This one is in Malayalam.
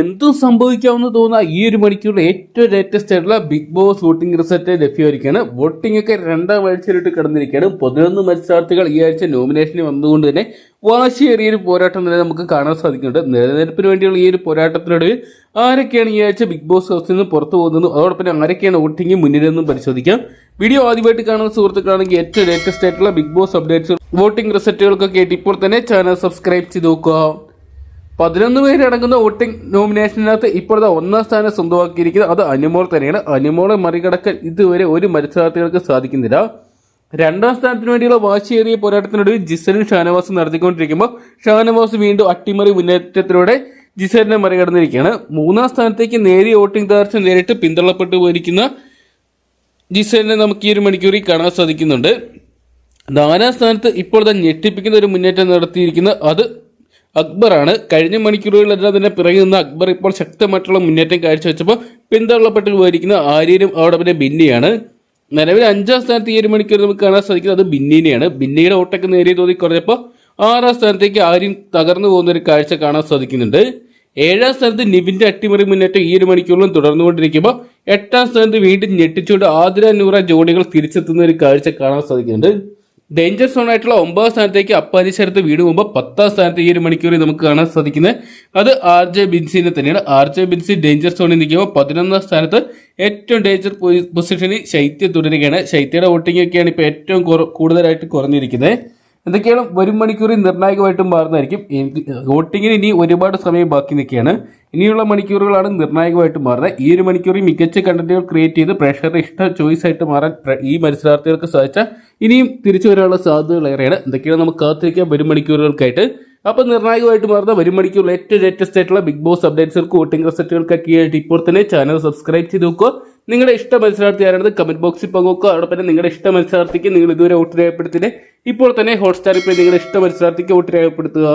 എന്തും സംഭവിക്കാമെന്ന് തോന്നുന്ന ഈ ഒരു മണിക്കൂറിൽ ഏറ്റവും ലേറ്റസ്റ്റ് ആയിട്ടുള്ള ബിഗ് ബോസ് വോട്ടിംഗ് റിസൾട്ട് ലഭ്യമായിരിക്കുകയാണ്. വോട്ടിംഗ് ഒക്കെ രണ്ടാം ആഴ്ചയിലിട്ട് കിടന്നിരിക്കുകയാണ്. പതിനൊന്ന് മത്സരാർത്ഥികൾ ഈ ആഴ്ച നോമിനേഷന് വന്നുകൊണ്ട് തന്നെ വാശിയേറിയ ഒരു പോരാട്ടം തന്നെ നമുക്ക് കാണാൻ സാധിക്കുന്നുണ്ട്. നിലനിൽപ്പിന് വേണ്ടിയുള്ള ഈ ഒരു പോരാട്ടത്തിനൊടുവിൽ ആരൊക്കെയാണ് ഈ ആഴ്ച ബിഗ് ബോസ് ഹൗസിൽ നിന്ന് പുറത്തു പോകുന്നതും? അതോടൊപ്പം ആരൊക്കെയാണ് വോട്ടിംഗ് മുന്നിലെന്നും പരിശോധിക്കാം. വീഡിയോ ആദ്യമായിട്ട് കാണുന്ന സുഹൃത്തുക്കളാണെങ്കിൽ ഏറ്റവും ലേറ്റസ്റ്റ് ആയിട്ടുള്ള ബിഗ് ബോസ് അപ്ഡേറ്റ്സ് വോട്ടിംഗ് റിസൾട്ടുകൾക്കൊക്കെ ആയിട്ട് ഇപ്പോൾ തന്നെ ചാനൽ സബ്സ്ക്രൈബ് ചെയ്ത് നോക്കുക. പതിനൊന്ന് പേരടങ്ങുന്ന വോട്ടിംഗ് നോമിനേഷനകത്ത് ഇപ്പോഴത്തെ ഒന്നാം സ്ഥാനം സ്വന്തമാക്കിയിരിക്കുന്നത് അത് അനുമോൾ തന്നെയാണ്. അനുമോളെ മറികടക്കാൻ ഇതുവരെ ഒരു മത്സരാർത്ഥികൾക്ക് സാധിക്കുന്നില്ല. രണ്ടാം സ്ഥാനത്തിന് വേണ്ടിയുള്ള വാശിയേറിയ പോരാട്ടത്തിനൊടുവിൽ ജിസലും ഷാനവാസും നടത്തിക്കൊണ്ടിരിക്കുമ്പോൾ ഷാനവാസ് വീണ്ടും അട്ടിമറി മുന്നേറ്റത്തിലൂടെ ജിസലിനെ മറികടന്നിരിക്കുകയാണ്. മൂന്നാം സ്ഥാനത്തേക്ക് നേരിയ വോട്ടിംഗ് തകർച്ച നേരിട്ട് പിന്തള്ളപ്പെട്ടു പോയിരിക്കുന്ന ജിസലിനെ നമുക്ക് ഈ ഒരു മണിക്കൂറിൽ കാണാൻ സാധിക്കുന്നുണ്ട്. നാലാം സ്ഥാനത്ത് ഇപ്പോൾ തന്നെ ഞെട്ടിപ്പിക്കുന്ന ഒരു മുന്നേറ്റം നടത്തിയിരിക്കുന്ന അത് അക്ബറാണ്. കഴിഞ്ഞ മണിക്കൂറുകളിലെല്ലാം തന്നെ പിറകെ നിന്ന് അക്ബർ ഇപ്പോൾ ശക്തമായിട്ടുള്ള മുന്നേറ്റം കാഴ്ചവെച്ചപ്പോൾ പിന്തള്ളപ്പെട്ട് പോയിരിക്കുന്ന ആര്യനും അവിടെ പിന്നെ ബിന്നിയാണ്. നിലവിൽ അഞ്ചാം സ്ഥാനത്ത് ഈ ഒരു മണിക്കൂർ നമുക്ക് കാണാൻ സാധിക്കുന്നത് അത് ബിന്നിനെയാണ്. ബിന്നിയുടെ ഓട്ടൊക്കെ നേരിയ തോതി കുറഞ്ഞപ്പോൾ ആറാം സ്ഥാനത്തേക്ക് ആര്യം തകർന്നു പോകുന്ന ഒരു കാഴ്ച കാണാൻ സാധിക്കുന്നുണ്ട്. ഏഴാം സ്ഥാനത്ത് നിവിന്റെ അട്ടിമറി മുന്നേറ്റം ഈ ഒരു മണിക്കൂറിലും തുടർന്നുകൊണ്ടിരിക്കുമ്പോൾ എട്ടാം സ്ഥാനത്ത് വീണ്ടും ഞെട്ടിച്ചുകൊണ്ട് ആതിര നൂറ ജോഡികൾ തിരിച്ചെത്തുന്ന ഒരു കാഴ്ച കാണാൻ സാധിക്കുന്നുണ്ട്. ഡേഞ്ചർ സോൺ ആയിട്ടുള്ള ഒമ്പതാം സ്ഥാനത്തേക്ക് അപ്പാനിശരത്ത് വീട് മുമ്പ് പത്താം സ്ഥാനത്ത് ഈ ഒരു മണിക്കൂറിൽ നമുക്ക് കാണാൻ സാധിക്കുന്നത്. അത് ആർ ജെ ബിൻസിനെ തന്നെയാണ്. ആർ ജെ ബിൻസി ഡേഞ്ചർ സോണിൽ നിൽക്കുമ്പോൾ പതിനൊന്നാം സ്ഥാനത്ത് ഏറ്റവും ഡേഞ്ചർ പൊസിഷനിൽ ശൈത്യ തുടരുകയാണ്. ശൈത്യയുടെ വോട്ടിംഗ് ഒക്കെയാണ് ഇപ്പോൾ ഏറ്റവും കൂടുതലായിട്ട് കുറഞ്ഞിരിക്കുന്നത്. എന്തൊക്കെയാണ്? വരും മണിക്കൂറിൽ നിർണായകമായിട്ടും മാറുന്നതായിരിക്കും. വോട്ടിങ്ങിന് ഇനി ഒരുപാട് സമയം ബാക്കി നിൽക്കുകയാണ്. ഇനിയുള്ള മണിക്കൂറുകളാണ് നിർണായകമായിട്ട് മാറുന്നത്. ഈ ഒരു മണിക്കൂറിൽ മികച്ച കണ്ടന്റുകൾ ക്രിയേറ്റ് ചെയ്ത് പ്രേക്ഷകരുടെ ഇഷ്ട ചോയ്സ് ആയിട്ട് മാറാൻ ഈ മത്സരാർത്ഥികൾക്ക് സാധിച്ചാൽ ഇനിയും തിരിച്ചു വരാനുള്ള സാധ്യതകൾ ഏറെയാണ്. എന്തൊക്കെയാണ് നമുക്ക് കാത്തിരിക്കാം വരും മണിക്കൂറുകൾക്കായിട്ട്. അപ്പോൾ നിർണായകമായിട്ട് മാറുന്ന വരും മണിക്കൂറിൽ ഏറ്റവും ലേറ്റസ്റ്റ് ആയിട്ടുള്ള ബിഗ് ബോസ് അപ്ഡേറ്റ്സുകൾക്ക് വോട്ടിംഗ് റിസൾട്ടുകൾക്കൊക്കെ ആയിട്ട് ഇപ്പോൾ തന്നെ ചാനൽ സബ്സ്ക്രൈബ് ചെയ്ത് നോക്കുക. നിങ്ങളുടെ ഇഷ്ട മത്സരാർത്ഥി കമന്റ് ബോക്സിൽ പങ്കുവെക്കുക. അതോടൊപ്പം തന്നെ നിങ്ങളുടെ ഇഷ്ട മത്സരാർത്ഥിക്ക് നിങ്ങൾ ഇതുവരെ വോട്ട് രേഖപ്പെടുത്തിയിട്ട് ഇപ്പോൾ തന്നെ ഹോട്ട്സ്റ്റാർ ഇപ്പോൾ നിങ്ങളുടെ ഇഷ്ട മത്സരാർത്ഥിക്ക് വോട്ട് രേഖപ്പെടുത്തുക.